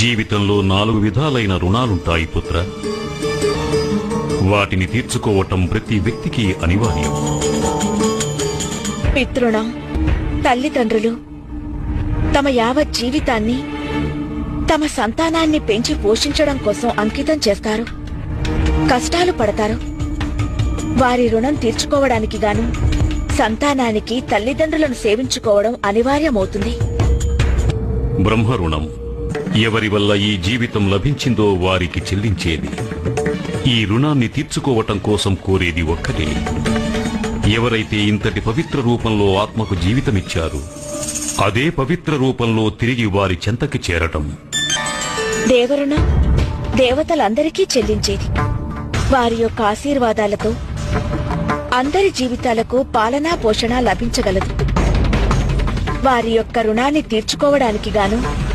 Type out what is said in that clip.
జీవితంలో నాలుగు విధాలైన రుణాలుంటాయి పుత్ర. వాటిని తీర్చుకోవటం ప్రతి వ్యక్తికి అనివార్యం. పితృణం తల్లిదండ్రులు తమ యావత్ జీవితాన్ని తమ సంతానాన్ని పెంచి పోషించడం కోసం అంకితం చేస్తారు. కష్టాలు పడతారు. వారి రుణం తీర్చుకోవడానికి గాను సంతానానికి తల్లిదండ్రులను సేవించుకోవడం అనివార్యమవుతుంది. బ్రహ్మ రుణం. ఎవరి వల్ల ఈ జీవితం లభించిందో వారికి చెల్లించేది. ఈ రుణాన్ని తీర్చుకోవటం కోసం కోరేది ఒక్కటే. ఎవరైతే ఇంతటి పవిత్ర రూపంలో ఆత్మకు జీవితమిచ్చారు అదే పవిత్ర రూపంలో తిరిగి వారి చెంతకి చేరటం. దేవరుణ దేవతలందరికీ చెల్లించేది. వారి యొక్క ఆశీర్వాదాలతో అందరి జీవితాలకు పాలనా పోషణ లభించగలదు. వారి యొక్క రుణాన్ని తీర్చుకోవడానికి గాను